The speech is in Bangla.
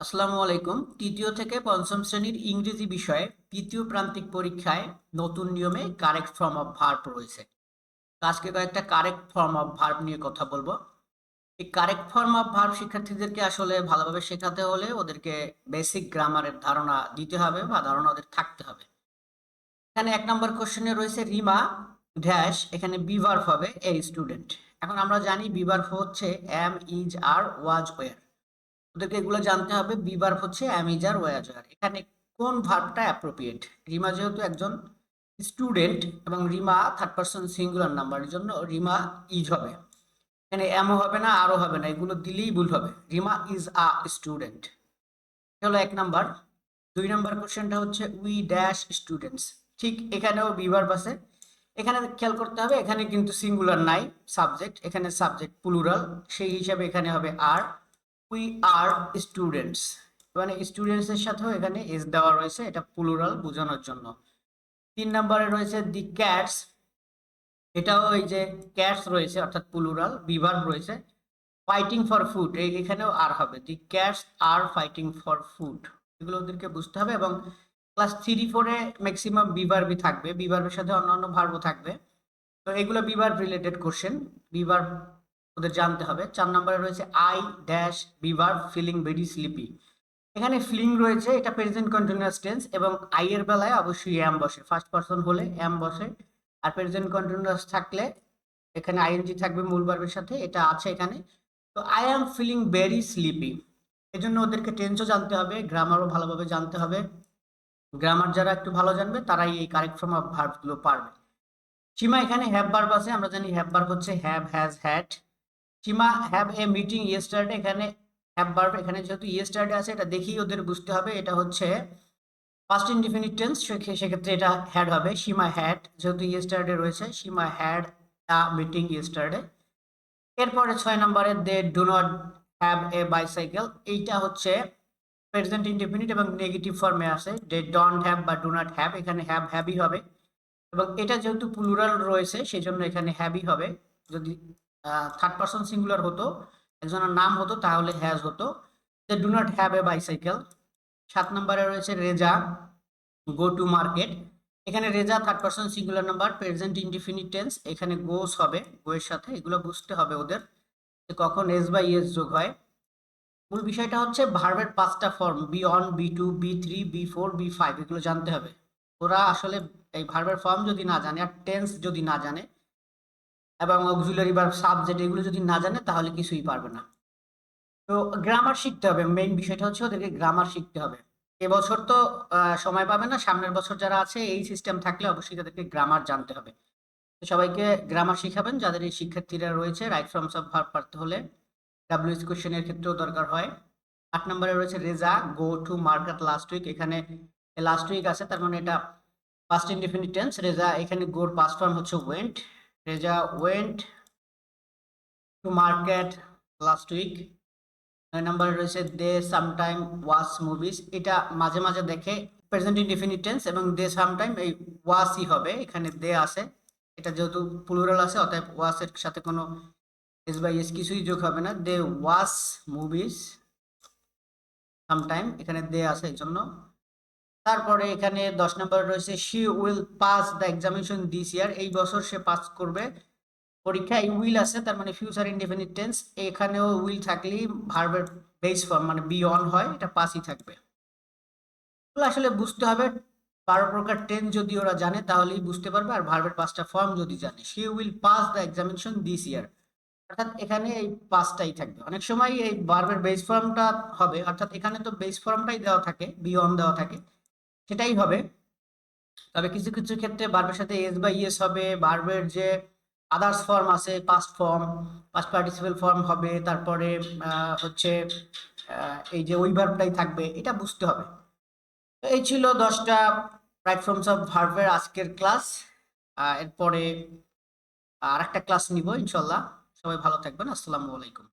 আসসালামু আলাইকুম। তৃতীয় থেকে পঞ্চম শ্রেণির ইংরেজি বিষয়ে তৃতীয় প্রান্তিক পরীক্ষায় নতুন নিয়মে কারেক্ট ফর্ম অফ ভার্ব রয়েছে। আজকে কয়েকটা কারেক্ট ফর্ম অফ ভার্ব নিয়ে কথা বলব। এই কারেক্ট ফর্ম অফ ভার্ব শিক্ষার্থীদেরকে আসলে ভালোভাবে শেখাতে হলে ওদেরকে বেসিক গ্রামারের ধারণা দিতে হবে বা ধারণা ওদের থাকতে হবে। এখানে এক নম্বর কোশ্চেনে রয়েছে রিমা ড্যাশ, এখানে বিভার্ভ হবে এ স্টুডেন্ট। এখন আমরা জানি বিভার্ভ হচ্ছে am is are was were ওদেরকে এগুলো জানতে হবে বিভার্ভ হচ্ছে অ্যামিজার ওয়াজার এখানে কোন ভার্বটা অ্যাপ্রোপ্রিয়েট রিমা যেহেতু একজন স্টুডেন্ট এবং রিমা থার্ড পার্সন সিঙ্গুলার নাম্বারের জন্য রিমা ইজ হবে। এখানে এমও হবে না আরও হবে না, এগুলো দিলেই ভুল হবে। রিমা ইজ আ স্টুডেন্ট হলো এক নাম্বার দুই নাম্বার কোশ্চেনটা হচ্ছে উই ড্যাশ স্টুডেন্টস ঠিক এখানেও বিভার্ব আছে। এখানে খেয়াল করতে হবে, এখানে কিন্তু সিঙ্গুলার নাই সাবজেক্ট এখানে সাবজেক্ট প্লুরাল সেই হিসাবে এখানে হবে আর উই আর স্টুডেন্টস মানে স্টুডেন্টস এর সাথেও এখানে এস দেওয়া রয়েছে, এটা প্লুরাল বোঝানোর জন্য। তিন নম্বরে রয়েছে দি ক্যাটস এটাও এই যে ক্যাটস রয়েছে, অর্থাৎ প্লুরাল বিভার্ব রয়েছে। ফাইটিং ফর ফুড এখানেও আর হবে। The cats are fighting for food এগুলো ওদেরকে বুঝতে হবে এবং ক্লাস থ্রি ফোরে ম্যাক্সিমাম বিভার্বই থাকবে। বিভার্বের সাথে অন্যান্য ভার্বও থাকবে। তো এগুলো বিভার্ব রিলেটেড কোশ্চেন বিভার্ব ওদের জানতে হবে। চার নম্বরে রয়েছে I dash be verb feeling very sleepy এখানে ফিলিং রয়েছে, এটা প্রেজেন্ট কন্টিনিউয়াস টেন্স এবং আই এর বেলায় অবশ্যই এম বসে। ফার্স্ট পারসন হলে এম বসে। আর প্রেজেন্ট কন্টিনিউয়াস থাকলে এখানে আইএনজি থাকবে মূল ভার্বের সাথে, এটা আছে এখানে। তো I am feeling very sleepy জন্য ওদেরকে টেন্সও জানতে হবে গ্রামারও ভালোভাবে জানতে হবে। গ্রামার যারা একটু ভালো জানবে, তারাই এই কারেক্ট ফর্ম অফ ভার্বগুলো পারবে। সীমা এখানে হ্যাভ ভার্ব আছে, আমরা জানি হ্যাভ ভার্ব হচ্ছে have has had Seema have a meeting yesterday এখানে হ্যাভ ভার্ব এখানে যেহেতু ইয়েস্টারডে আছে, এটা দেখেই ওদের বুঝতে হবে, এটা হচ্ছে ফার্স্ট ইনডিফিনিট টেন্স সেক্ষেত্রে এটা হ্যাড হবে, সীমা হ্যাড যেহেতু ইয়েস্টারডে রয়েছে, Seema had a meeting yesterday এরপরে ছয় নম্বরে they do not have a bicycle এইটা হচ্ছে প্রেজেন্ট ইনডিফিনিট এবং নেগেটিভ ফর্মে আছে দে ডোন্ট হ্যাভ বা ডু নট হ্যাভ এখানে হ্যাভ হ্যাভই হবে। এবং এটা যেহেতু প্লুরাল রয়েছে সেই জন্য এখানে হ্যাভই হবে, যদি থার্ড পার্সন সিঙ্গুলার হতো, একজনের নাম হতো, তাহলে হ্যাজ হতো। They do not have a bicycle সাত নম্বরে রয়েছে রেজা গো টু মার্কেট এখানে Reza third person singular number present indefinite tense এখানে গোস হবে গোয়ের সাথে, এগুলো বুঝতে হবে ওদের কখন এস বা ইএস যোগ হয়। মূল বিষয়টা হচ্ছে ভার্বের পাঁচটা form V one V two V three V four V five এগুলো জানতে হবে। ওরা আসলে এই ভার্বের ফর্ম যদি না জানে আর টেন্স যদি না জানে এবং অক্সিলারি ভার্ব সাবজেক্ট এগুলো যদি না জানে, তাহলে কিছুই পারবে না। তো গ্রামার শিখতে হবে। মেইন বিষয়টা হচ্ছে ওদেরকে গ্রামার শিখতে হবে। এবছর তো সময় পাবে না। সামনের বছর যারা আছে, এই সিস্টেম থাকলে অবশ্যই তাদেরকে গ্রামার জানতে হবে। তো সবাইকে গ্রামার শিখাবেন। যাদের এই শিক্ষার্থীরা রয়েছে রাইট ফর্মস অফ ভার্ব পারতে হলে ডাব্লিউএস কোশ্চেনের ক্ষেত্রেও দরকার হয়। আট নম্বরে রয়েছে Reza go to market last week এখানে লাস্ট উইক আছে, তার মানে এটা পাস্ট ইনডিফিনিট টেন্স রেজা এখানে গোর পাস্ট ফর্ম হচ্ছে went Reza went to market last week নয় নম্বরে রয়েছে দে সামটাইম ওয়াচ মুভিজ এটা মাঝে মাঝে দেখে প্রেজেন্ট ইনডিফিনিট টেন্স এবং দে সামটাইম এই ওয়াসই হবে। এখানে দে আছে। এটা যেহেতু প্লুরাল আছে, অতএব ওয়াসের সাথে কোনো এস বাই এস কিছুই যোগ হবে না। দে ওয়াচ মুভিজ সামটাইম এখানে দে আছে এই জন্য। তারপরে এখানে দশ নম্বরে রয়েছে she will pass the examination this year এই বছর সে পাস করবে। পরীক্ষায় উইল আছে, তার মানে ফিউচার ইনডিফিনিট টেন্স এখানেও উইল থাকলেই ভার্বের বেস ফর্ম মানে বি অন হয়, এটা পাসই থাকবে। আসলে বুঝতে হবে, বারো প্রকার টেন্স যদি ওরা জানে, তাহলেই বুঝতে পারবে, আর ভার্বের পাঁচটা ফর্ম যদি জানে। She will pass the examination this year অর্থাৎ এখানে এই পাঁচটাই থাকবে। অনেক সময় এই ভার্বের বেস ফর্মটা হবে, অর্থাৎ এখানে তো বেস ফর্মটাই দেওয়া থাকে বি অন দেওয়া থাকে। সেটাই হবে। তবে কিছু কিছু ক্ষেত্রে বার্বের সাথে এস বা ইএস হবে। বার্বের যে আদার্স ফর্ম আছে past form past participle form হবে। তারপরে হচ্ছে এই যে ওই ভার্বটাই থাকবে, এটা বুঝতে হবে। এই ছিল দশটা রাইট ফর্মস অফ ভার্বের আজকের ক্লাস এরপরে আর একটা ক্লাস নিব ইনশাল্লাহ সবাই ভালো থাকবেন। আসসালামু আলাইকুম।